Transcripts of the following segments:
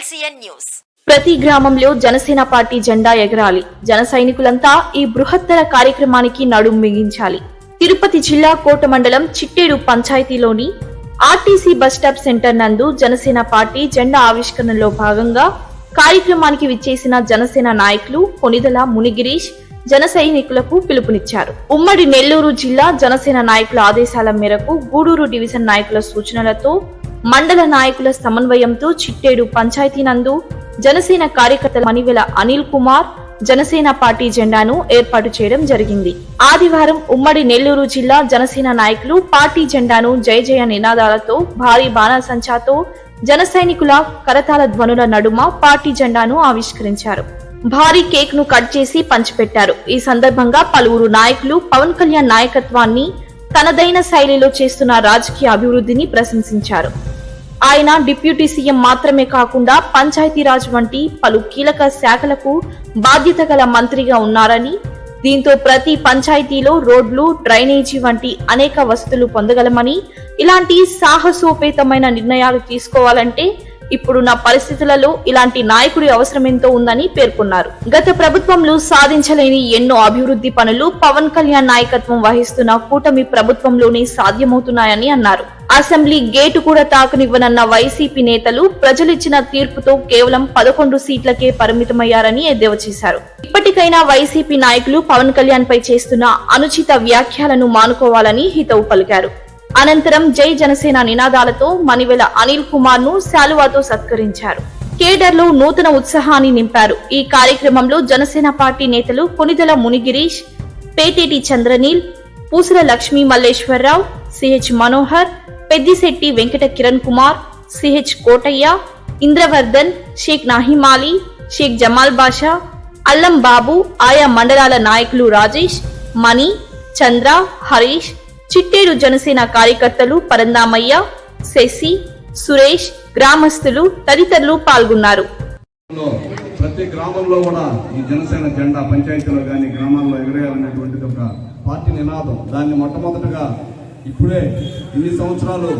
LCN news. ప్రతి గ్రామంలో Janasena party జెండా ఎగరాలి. జన సైనికులంతా ఈ బృహత్తర కార్యక్రమానికి నడుం మిగించాలి. తిరుపతి జిల్లా కోట మండలం చిట్టేడు పంచాయతీలోని ఆర్టీసీ బస్ స్టాప్ సెంటర్ నందు జనసేన పార్టీ జెండా ఆవిష్కరణలో భాగంగా కార్యక్రమానికి విచ్చేసిన జనసేన నాయకులు కొనిదల మునిగిరీష్ జన సైనికులకు పిలుపునిచ్చారు. ఉమ్మడి నెల్లూరు జిల్లా జనసేన నాయకుల ఆదేశాల మేరకు గూడూరు డివిజన్ నాయకుల సూచనలతో మండల నాయకుల సమన్వయంతో చిట్టేడు పంచాయతీ నందు జనసేన కార్యకర్తల మణివెల అనిల్ కుమార్ జనసేన పార్టీ జెండాను ఏర్పాటు చేయడం జరిగింది. ఆదివారం ఉమ్మడి నెల్లూరు జిల్లా జనసేన నాయకులు పార్టీ జెండాను జయ జయ నినాదాలతో భారీ బాణాసంచాతో జన సైనికుల కరతాల ధ్వనుల నడుమ పార్టీ జెండాను ఆవిష్కరించారు. భారీ కేక్ను కట్ చేసి పంచిపెట్టారు. ఈ సందర్భంగా పలువురు నాయకులు పవన్ కళ్యాణ్ నాయకత్వాన్ని తనదైన శైలిలో చేస్తున్న రాజకీయ అభివృద్ధిని ప్రశంసించారు. ఆయన డిప్యూటీ సీఎం మాత్రమే కాకుండా పంచాయతీరాజ్ వంటి పలు కీలక శాఖలకు బాధ్యత గల మంత్రిగా ఉన్నారని దీంతో ప్రతి పంచాయతీలో రోడ్లు డ్రైనేజీ వంటి అనేక వసతులు పొందగలమని ఇలాంటి సాహసోపేతమైన నిర్ణయాలు తీసుకోవాలంటే ఇప్పుడున్న పరిస్థితులలో ఇలాంటి నాయకుడి అవసరమెంతో ఉందని పేర్కొన్నారు. గత ప్రభుత్వంలో సాధించలేని ఎన్నో అభివృద్ధి పనులు పవన్ కళ్యాణ్ నాయకత్వం వహిస్తున్న కూటమి ప్రభుత్వంలోనే సాధ్యమవుతున్నాయని అన్నారు. అసెంబ్లీ గేటు కూడా తాకనివ్వనన్న వైసీపీ నేతలు ప్రజలిచ్చిన తీర్పుతో కేవలం పదకొండు సీట్లకే పరిమితమయ్యారని ఎద్దేవా చేశారు. ఇప్పటికైనా వైసీపీ నాయకులు పవన్ కళ్యాణ్ పై చేస్తున్న అనుచిత వ్యాఖ్యలను మానుకోవాలని హితవు పలికారు. అనంతరం జై జనసేన నినాదాలతో మణివెల అనిల్ కుమార్ను శాలువాతో సత్కరించారు. కేడర్లో నూతన ఉత్సాహాన్ని నింపారు. ఈ కార్యక్రమంలో జనసేన పార్టీ నేతలు కొనిదల మునిగిరీష్ పేటేటి చంద్రనీల్ పూసల లక్ష్మీ మల్లేశ్వరరావు సిహెచ్ మనోహర్ పెద్దిశెట్టి వెంకట కిరణ్ కుమార్ సిహెచ్ కోటయ్య ఇంద్రవర్ధన్ షేక్ నాహిమాలి షేక్ జమాల్ బాషా అల్లం బాబు ఆయా మండలాల నాయకులు రాజేష్ మణి చంద్ర హరీష్ చిట్టేడు జనసేన కార్యకర్తలు పరందామయ్య శశి సురేష్ గ్రామస్తులు తదితరులు పాల్గొన్నారు. ప్రతి గ్రామంలో కూడా ఈ జనసేన జెండా పంచాయతీలో కానీ గ్రామాల్లో ఎగరేయాలనేటువంటిది ఒక పార్టీ నినాదం. దాన్ని మొట్టమొదటిగా ఇప్పుడే ఇన్ని సంవత్సరాలు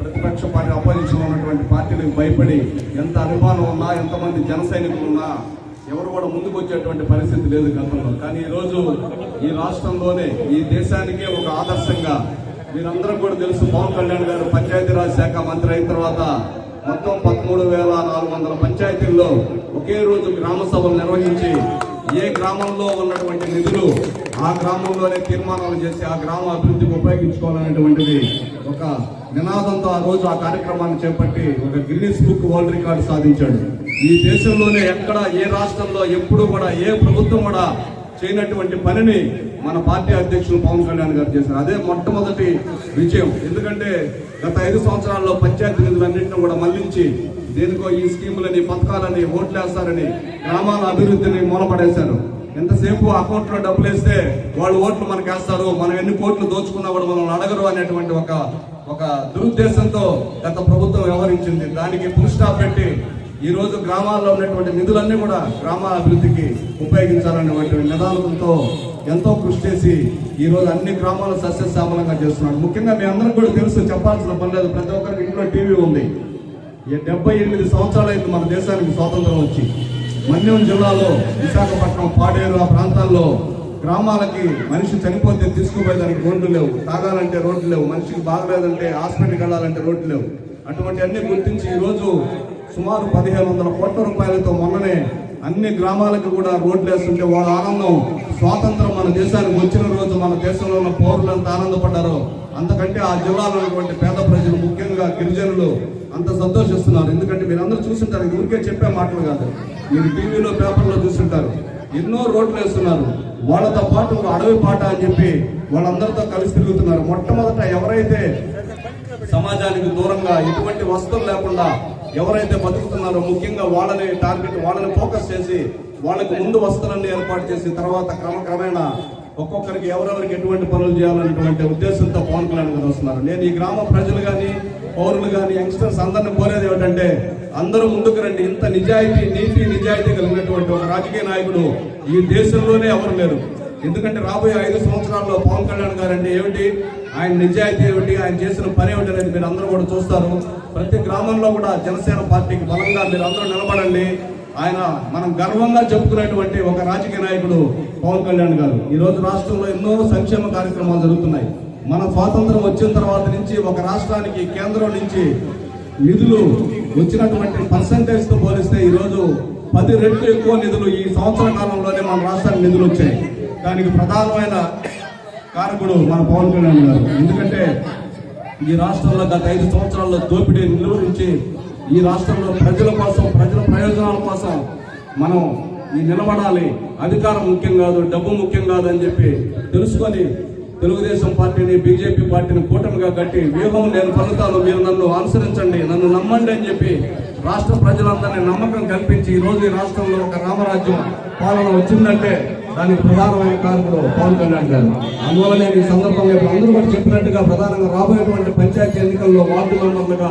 ప్రతిపక్ష పార్టీ అపోజిషన్ ఉన్నటువంటి పార్టీలకు భయపడి ఎంత అనుమానం ఉన్నా ఎంతమంది జన సైనికులు ఉన్నా ఎవరు కూడా ముందుకు వచ్చేటువంటి పరిస్థితి లేదు గతంలో. కానీ ఈ రోజు ఈ రాష్ట్రంలోనే ఈ దేశానికే ఒక ఆదర్శంగా మీరందరూ కూడా తెలుసు పవన్ కళ్యాణ్ గారు పంచాయతీరాజ్ శాఖ మంత్రి అయిన తర్వాత మొత్తం పదమూడు వేల నాలుగు వందల పంచాయతీల్లో ఒకే రోజు గ్రామ సభలు నిర్వహించి ఏ గ్రామంలో ఉన్నటువంటి నిధులు ఆ గ్రామంలోనే తీర్మానాలు చేసి ఆ గ్రామ అభివృద్ధికి ఉపయోగించుకోవాలనేటువంటిది ఒక నినాదంతో ఆ రోజు ఆ కార్యక్రమాన్ని చేపట్టి ఒక గిన్నీస్ బుక్ వరల్డ్ రికార్డు సాధించాడు. ఈ దేశంలోనే ఎక్కడ ఏ రాష్ట్రంలో ఎప్పుడు కూడా ఏ ప్రభుత్వం కూడా చేయనటువంటి పనిని మన పార్టీ అధ్యక్షులు పవన్ కళ్యాణ్ గారు చేశారు. అదే మొట్టమొదటి విజయం. ఎందుకంటే గత ఐదు సంవత్సరాల్లో పంచాయతీ నిధులన్నింటినీ కూడా మళ్ళించి దేనికో ఈ స్కీములని పథకాలని ఓట్లేస్తారని గ్రామాల అభివృద్ధిని మూలపడేశారు ఎంతసేపు అకౌంట్లో డబ్బులు వేస్తే వాళ్ళు ఓట్లు మనకి వేస్తారు మనం ఎన్ని కోట్లు దోచుకున్నా కూడా మనం అడగరు అనేటువంటి ఒక ఒక దురుద్దేశంతో గత ప్రభుత్వం వ్యవహరించింది. దానికి పురుషా పెట్టి ఈరోజు గ్రామాల్లో ఉన్నటువంటి నిధులన్నీ కూడా గ్రామాల అభివృద్ధికి ఉపయోగించాలనేటువంటి నిదానంతో ఎంతో కృషి చేసి ఈ రోజు అన్ని గ్రామాలు సస్యశ్యామలంగా చేస్తున్నాడు ముఖ్యంగా మీ అందరికి కూడా తెలుసు చెప్పాల్సిన పని లేదు. ప్రతి ఒక్కరికి ఇంట్లో టీవీ ఉంది. డెబ్బై ఎనిమిది సంవత్సరాలు అయింది మన దేశానికి స్వాతంత్రం వచ్చి. మన్యం జిల్లాలో విశాఖపట్నం పాడేరు ఆ ప్రాంతాల్లో గ్రామాలకి మనిషి చనిపోతే తీసుకుపోయేదానికి రోడ్లు లేవు. తాగాలంటే రోడ్లు లేవు. మనిషికి బాగలేదంటే హాస్పిటల్కి వెళ్ళాలంటే రోడ్లు లేవు. అటువంటి అన్ని గుర్తించి ఈ రోజు సుమారు పదిహేను వందల కోట్ల రూపాయలతో మొన్ననే అన్ని గ్రామాలకు కూడా రోడ్లు వేస్తుంటే వాళ్ళ ఆనందం స్వాతంత్రం మన దేశానికి వచ్చిన రోజు మన దేశంలో ఉన్న పౌరులు ఎంత ఆనందపడ్డారో అంతకంటే ఆ జిల్లాలో ఉన్నటువంటి పేద ప్రజలు ముఖ్యంగా గిరిజనులు అంత సంతోషిస్తున్నారు. ఎందుకంటే మీరందరూ అందరూ ఊరికే చెప్పే మాటలు కాదు. మీరు టీవీలో పేపర్లో చూస్తుంటారు. ఎన్నో రోడ్లు వేస్తున్నారు. వాళ్ళతో పాటు ఒక అడవి పాట అని చెప్పి వాళ్ళందరితో కలిసి తిరుగుతున్నారు. మొట్టమొదట ఎవరైతే సమాజానికి దూరంగా ఎటువంటి వస్తువులు లేకుండా ఎవరైతే బతుకుతున్నారో ముఖ్యంగా వాళ్ళని టార్గెట్ వాళ్ళని ఫోకస్ చేసి వాళ్ళకి ముందు వస్తువులన్నీ ఏర్పాటు చేసి తర్వాత క్రమక్రమేణా ఒక్కొక్కరికి ఎవరెవరికి ఎటువంటి పనులు చేయాలనేటువంటి ఉద్దేశంతో పవన్ కళ్యాణ్ గారు వస్తున్నారు. నేను ఈ గ్రామ ప్రజలు కానీ పౌరులు కానీ యంగ్స్టర్స్ అందరిని కోరేది ఏమిటంటే అందరూ ముందుకు రండి. ఇంత నిజాయితీ నీతి నిజాయితీ కలిగినటువంటి ఒక రాజకీయ నాయకుడు ఈ దేశంలోనే ఎవరు లేరు. ఎందుకంటే రాబోయే ఐదు సంవత్సరాల్లో పవన్ కళ్యాణ్ గారు అంటే ఏమిటి? ఆయన నిజాయితీ ఏమిటి? ఆయన చేసిన పని ఏమిటి అనేది మీరు అందరూ కూడా చూస్తారు. ప్రతి గ్రామంలో కూడా జనసేన పార్టీకి బలంగా మీరు అందరూ నిలబడండి. ఆయన మనం గర్వంగా చెప్పుకునేటువంటి ఒక రాజకీయ నాయకుడు పవన్ కళ్యాణ్ గారు. ఈరోజు రాష్ట్రంలో ఎన్నో సంక్షేమ కార్యక్రమాలు జరుగుతున్నాయి. మన స్వాతంత్రం వచ్చిన తర్వాత నుంచి ఒక రాష్ట్రానికి కేంద్రం నుంచి నిధులు వచ్చినటువంటి పర్సంటేజ్తో పోలిస్తే ఈరోజు పది రెట్లు ఎక్కువ నిధులు ఈ సంవత్సర కాలంలోనే మన రాష్ట్రానికి నిధులు వచ్చాయి. దానికి ప్రధానమైన కారకుడు మన పవన్ కళ్యాణ్ గారు. ఎందుకంటే ఈ రాష్ట్రంలో గత ఐదు సంవత్సరాల్లో దోపిడీ నిర్వహించి ఈ రాష్ట్రంలో ప్రజల కోసం ప్రజల ప్రయోజనాల కోసం మనం ఈ నిలబడాలి. అధికారం ముఖ్యం కాదు డబ్బు ముఖ్యం కాదు అని చెప్పి తెలుసుకొని తెలుగుదేశం పార్టీని బీజేపీ పార్టీని కూటమిగా కట్టి వ్యూహం నేను పలుకుతాను మీరు నన్ను అనుసరించండి నన్ను నమ్మండి అని చెప్పి రాష్ట్ర ప్రజలందరినీ నమ్మకం కల్పించి ఈ రోజు ఈ రాష్ట్రంలో ఒక రామరాజ్యం పాలన వచ్చిందంటే దానికి ప్రధానమైన కారణంలో పవన్ కళ్యాణ్ గారు. అందువల్ల నేను ఈ సందర్భంగా ఇప్పుడు అందరూ కూడా చెప్పినట్టుగా ప్రధానంగా రాబోయేటువంటి పంచాయతీ ఎన్నికల్లో వార్డు మెంబర్లుగా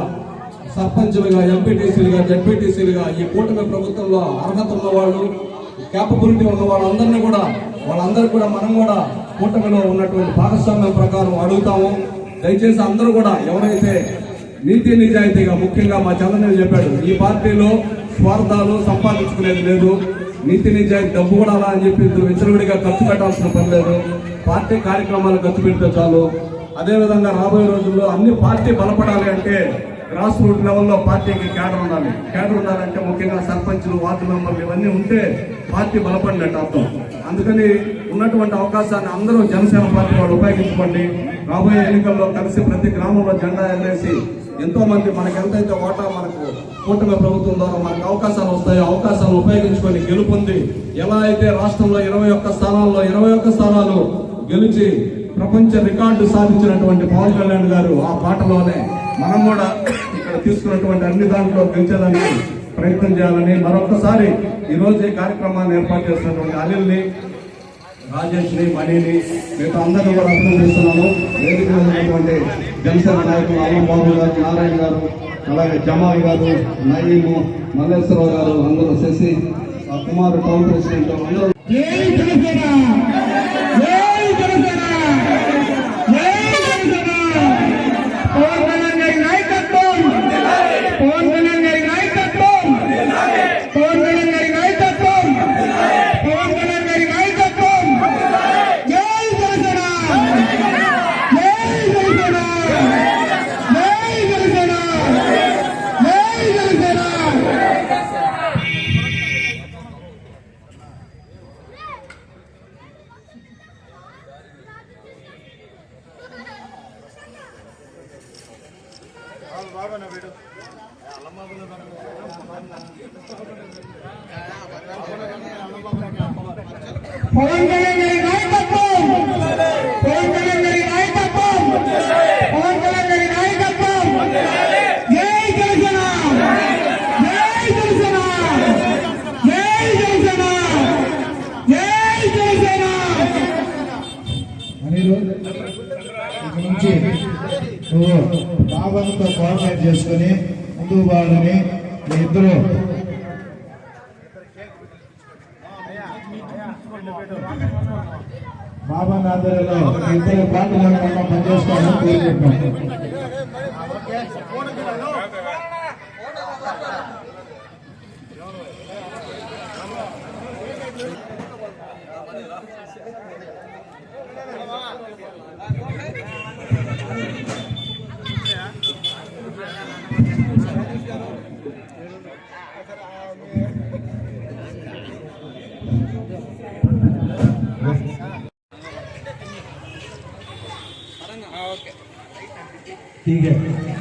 సర్పంచులుగా ఎంపీటీసీలుగా జడ్పీటీసీలుగా ఈ కూటమి ప్రభుత్వంలో అర్హత ఉన్న వాళ్ళు క్యాపబిలిటీ ఉన్న వాళ్ళందరినీ కూడా వాళ్ళందరూ కూడా మనం కూడా కూటమిలో ఉన్నటువంటి భాగస్వామ్యం ప్రకారం అడుగుతాము. దయచేసి అందరూ కూడా ఎవరైతే నీతి నిజాయితీగా ముఖ్యంగా మా చంద్రబాబు చెప్పాడు ఈ పార్టీలో స్వార్థాలు సంపాదించుకునేది లేదు నీతి నిజాయితీ డబ్బు కూడా అలా అని చెప్పి ఇద్దరు విచ్చలవిడిగా ఖర్చు పెట్టాల్సిన పని లేదు పార్టీ కార్యక్రమాలు ఖర్చు పెడితే చాలు. అదేవిధంగా రాబోయే రోజుల్లో అన్ని పార్టీ బలపడాలి అంటే గ్రాస్ రూట్ లెవెల్లో పార్టీకి క్యాడర్ ఉండాలి. క్యాడర్ ఉండాలంటే ముఖ్యంగా సర్పంచులు వార్డు మెంబర్లు ఇవన్నీ ఉంటే పార్టీ బలపడినట్టు అర్థం. అందుకని ఉన్నటువంటి అవకాశాన్ని అందరూ జనసేన పార్టీ వాళ్ళు ఉపయోగించుకోండి. రాబోయే ఎన్నికల్లో కలిసి ప్రతి గ్రామంలో జెండా ఎగరేసి ఎంతో మంది మనకి ఎంతైతే ఓటా మనకు కూటమి ప్రభుత్వం ద్వారా మనకు అవకాశాలు వస్తాయో అవకాశాలను ఉపయోగించుకొని గెలుపొంది ఎలా అయితే రాష్ట్రంలో ఇరవై ఒక్క స్థానాల్లో ఇరవై ఒక్క స్థానాలు గెలిచి ప్రపంచ రికార్డు సాధించినటువంటి పవన్ కళ్యాణ్ గారు ఆ పాటలోనే మనం కూడా ఇక్కడ తీసుకున్నటువంటి అన్ని దాంట్లో గెలిచేదానికి ప్రయత్నం చేయాలని మరొకసారి ఈరోజు ఈ కార్యక్రమాన్ని ఏర్పాటు చేసినటువంటి అనిల్ని రాజేష్ని మణిని మీతో అందరినీ కూడా అభినందిస్తున్నాను. వేదిక ఉన్నటువంటి జనసేన నాయకులు అల్లం బాబు గారు నారాయణ గారు అలాగే జమాయి గారు నయీము మల్లేశ్వరరావు గారు అందరూ శశి ఆ కుమార్ టౌన్ ప్రెసిడెంట్ అందరూ జై జనసేన జై జనసేన జై జనసేన పవన్ కళ్యాణ్ గారి నాయకత్వం పవన్ కళ్యాణ్ గారి నాయకత్వం పవన్ కళ్యాణ్ గారి నాయకత్వం పవన్ కళ్యాణ్ గారి నాయకత్వం జై జనసేన జై జనసేన జై జనసేన జై జనసేన పవన్ కళ్యాణ్ గారి నాయకత్వం పవన్ కళ్యాణ్ గారి నాయకత్వం పవన్ కళ్యాణ్ గారి నాయకత్వం జై జనసేన జై జనసేన జై జనసేన జై జనసేన అనిలు ఇక నుంచి నువ్వు బాబాతో కోఆర్డినేట్ చేసుకుని ముందు పోవాలని మీ ఇద్దరు. బాబా ఆధ్వర్యంలో ఇద్దరు పార్టీ లేకుండా పనిచేసుకోవాలని కోరుకుంటున్నాం. ठीक है।